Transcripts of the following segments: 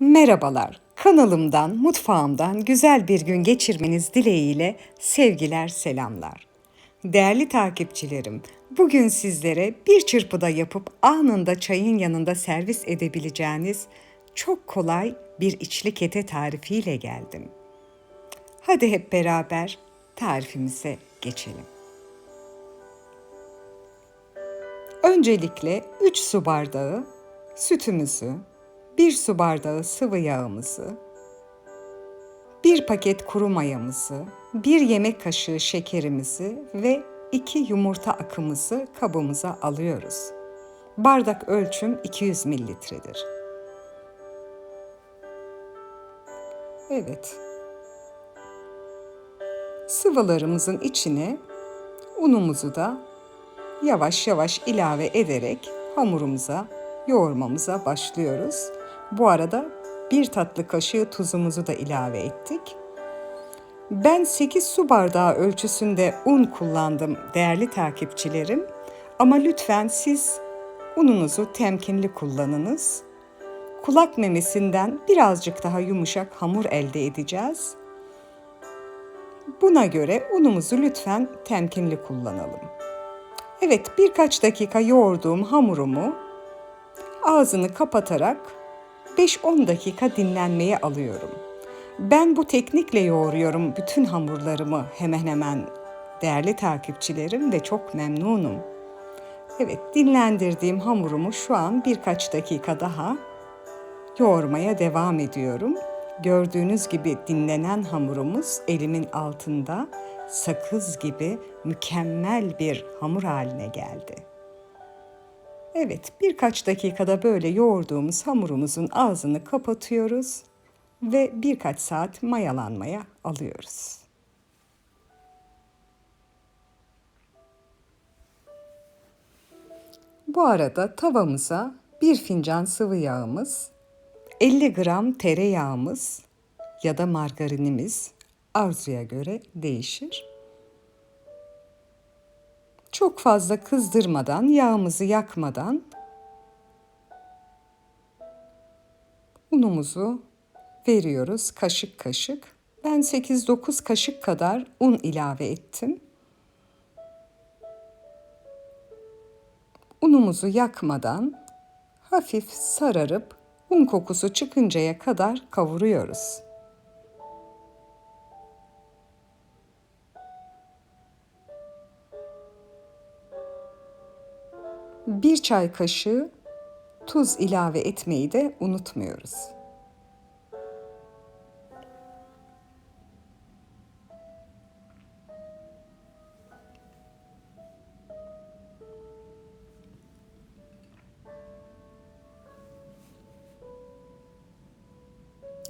Merhabalar. Kanalımdan, mutfağımdan güzel bir gün geçirmeniz dileğiyle sevgiler, selamlar. Değerli takipçilerim, bugün sizlere bir çırpıda yapıp anında çayın yanında servis edebileceğiniz çok kolay bir içli kete tarifiyle geldim. Hadi hep beraber tarifimize geçelim. Öncelikle 3 su bardağı sütümüzü, 1 su bardağı sıvı yağımızı, 1 paket kuru mayamızı, 1 yemek kaşığı şekerimizi ve 2 yumurta akımızı kabımıza alıyoruz. Bardak ölçüm 200 mililitredir. Evet. Sıvılarımızın içine unumuzu da yavaş yavaş ilave ederek hamurumuza yoğurmamıza başlıyoruz. Bu arada bir tatlı kaşığı tuzumuzu da ilave ettik. Ben 8 su bardağı ölçüsünde un kullandım değerli takipçilerim. Ama lütfen siz ununuzu temkinli kullanınız. Kulak memesinden birazcık daha yumuşak hamur elde edeceğiz. Buna göre unumuzu lütfen temkinli kullanalım. Evet, birkaç dakika yoğurduğum hamurumu ağzını kapatarak 5-10 dakika dinlenmeye alıyorum. Ben bu teknikle yoğuruyorum bütün hamurlarımı hemen hemen değerli takipçilerim ve çok memnunum. Evet, dinlendirdiğim hamurumu şu an birkaç dakika daha yoğurmaya devam ediyorum. Gördüğünüz gibi dinlenen hamurumuz elimin altında sakız gibi mükemmel bir hamur haline geldi. Evet, birkaç dakikada böyle yoğurduğumuz hamurumuzun ağzını kapatıyoruz ve birkaç saat mayalanmaya alıyoruz. Bu arada tavamıza bir fincan sıvı yağımız, 50 gram tereyağımız ya da margarinimiz arzuya göre değişir. Çok fazla kızdırmadan, yağımızı yakmadan unumuzu veriyoruz kaşık kaşık. Ben 8-9 kaşık kadar un ilave ettim. Unumuzu yakmadan hafif sararıp un kokusu çıkıncaya kadar kavuruyoruz. Bir çay kaşığı tuz ilave etmeyi de unutmuyoruz.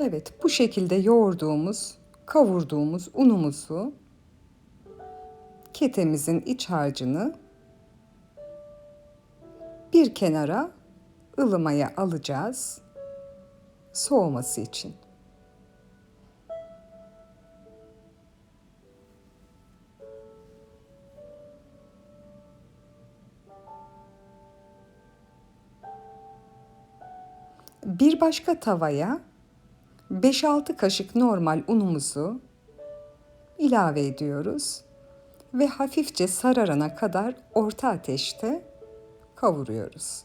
Evet, bu şekilde yoğurduğumuz, kavurduğumuz unumuzu ketemizin iç harcını bir kenara ılımaya alacağız soğuması için. Bir başka tavaya 5-6 kaşık normal unumuzu ilave ediyoruz ve hafifçe sararana kadar orta ateşte kavuruyoruz.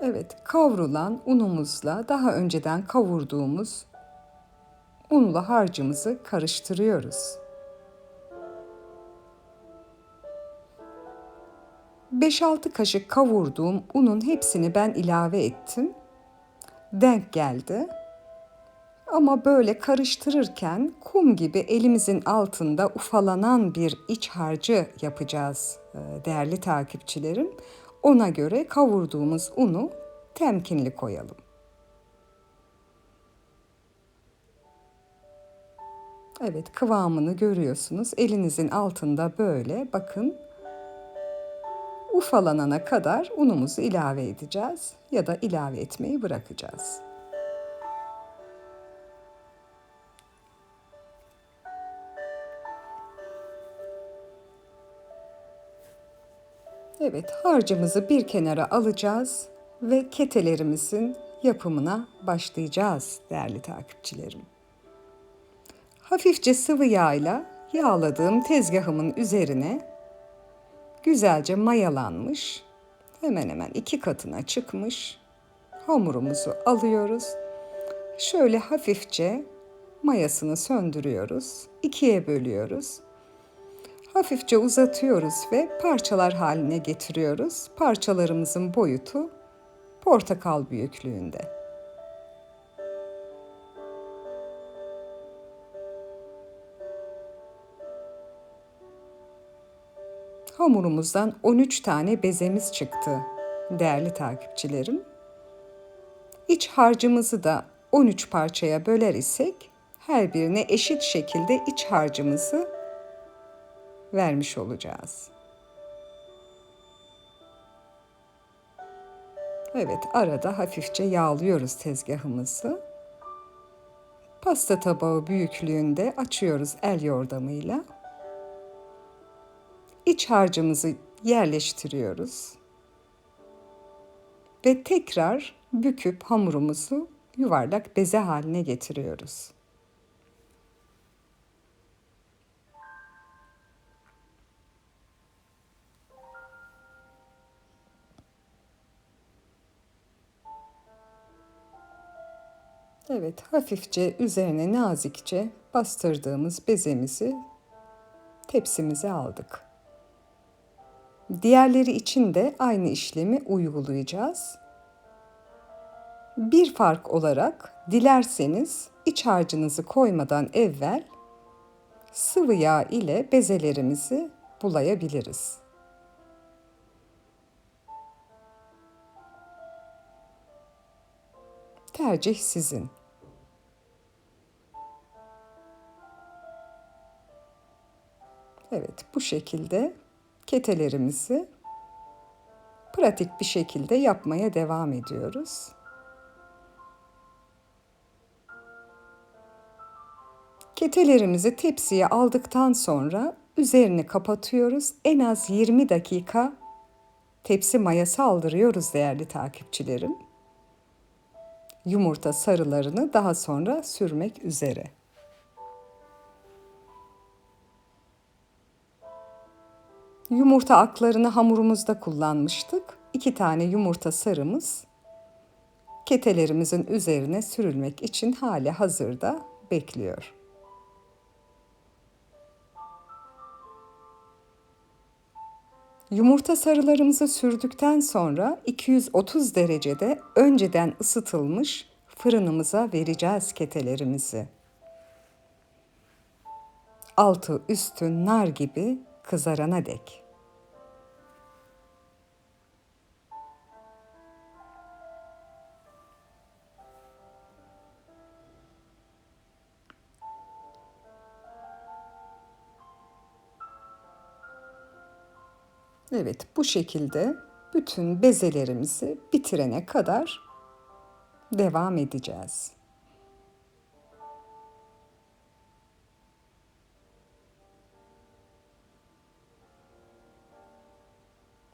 Evet, kavrulan unumuzla daha önceden kavurduğumuz unla harcımızı karıştırıyoruz. 5-6 kaşık kavurduğum unun hepsini ben ilave ettim. Denk geldi. Ama böyle karıştırırken kum gibi elimizin altında ufalanan bir iç harcı yapacağız e, değerli takipçilerim. Ona göre kavurduğumuz unu temkinli koyalım. Evet kıvamını görüyorsunuz. Elinizin altında böyle bakın ufalanana kadar unumuzu ilave edeceğiz ya da ilave etmeyi bırakacağız. Evet, harcımızı bir kenara alacağız ve ketelerimizin yapımına başlayacağız değerli takipçilerim. Hafifçe sıvı yağla yağladığım tezgahımın üzerine güzelce mayalanmış, hemen hemen iki katına çıkmış hamurumuzu alıyoruz. Şöyle hafifçe mayasını söndürüyoruz, ikiye bölüyoruz. Hafifçe uzatıyoruz ve parçalar haline getiriyoruz. Parçalarımızın boyutu portakal büyüklüğünde. Hamurumuzdan 13 tane bezemiz çıktı değerli takipçilerim. İç harcımızı da 13 parçaya böler isek her birine eşit şekilde iç harcımızı vermiş olacağız. Evet, arada hafifçe yağlıyoruz tezgahımızı. Pasta tabağı büyüklüğünde açıyoruz el yordamıyla. İç harcımızı yerleştiriyoruz. Ve tekrar büküp hamurumuzu yuvarlak beze haline getiriyoruz. Evet, hafifçe üzerine nazikçe bastırdığımız bezemizi tepsimize aldık. Diğerleri için de aynı işlemi uygulayacağız. Bir fark olarak dilerseniz iç harcınızı koymadan evvel sıvı yağ ile bezelerimizi bulayabiliriz. Tercih sizin. Evet, bu şekilde ketelerimizi pratik bir şekilde yapmaya devam ediyoruz. Ketelerimizi tepsiye aldıktan sonra üzerini kapatıyoruz. En az 20 dakika tepsi mayası aldırıyoruz değerli takipçilerim. Yumurta sarılarını daha sonra sürmek üzere. Yumurta aklarını hamurumuzda kullanmıştık. İki tane yumurta sarımız ketelerimizin üzerine sürülmek için hali hazırda bekliyor. Yumurta sarılarımızı sürdükten sonra 230 derecede önceden ısıtılmış fırınımıza vereceğiz ketelerimizi. Altı üstü nar gibi kızarana dek. Evet, bu şekilde bütün bezelerimizi bitirene kadar devam edeceğiz.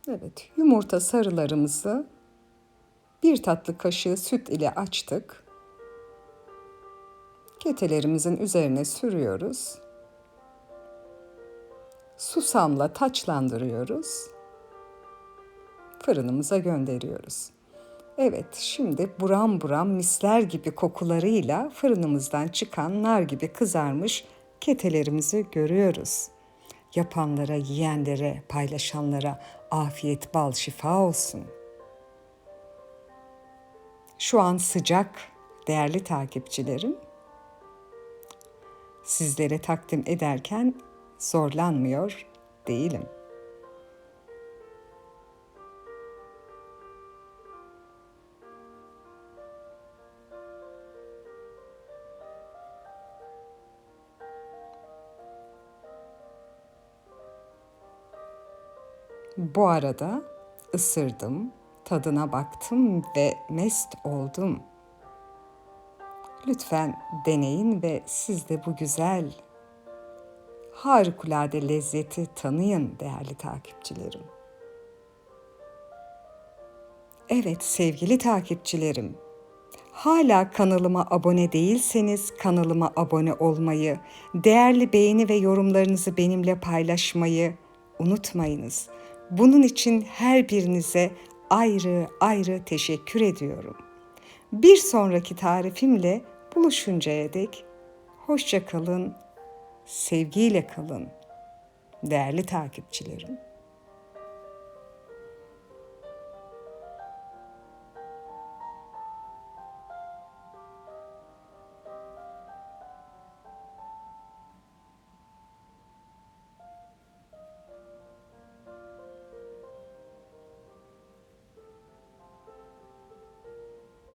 Evet, yumurta sarılarımızı bir tatlı kaşığı süt ile açtık. Ketelerimizin üzerine sürüyoruz. Susamla taçlandırıyoruz. Fırınımıza gönderiyoruz. Evet, şimdi buram buram misler gibi kokularıyla fırınımızdan çıkan nar gibi kızarmış ketelerimizi görüyoruz. Yapanlara, yiyenlere, paylaşanlara afiyet, bal, şifa olsun. Şu an sıcak değerli takipçilerim. Sizlere takdim ederken zorlanmıyor değilim. Bu arada ısırdım, tadına baktım ve mest oldum. Lütfen deneyin ve siz de bu güzel, harikulade lezzeti tanıyın değerli takipçilerim. Evet sevgili takipçilerim. Hala kanalıma abone değilseniz kanalıma abone olmayı, değerli beğeni ve yorumlarınızı benimle paylaşmayı unutmayınız. Bunun için her birinize ayrı ayrı teşekkür ediyorum. Bir sonraki tarifimle buluşuncaya dek hoşça kalın, sevgiyle kalın değerli takipçilerim.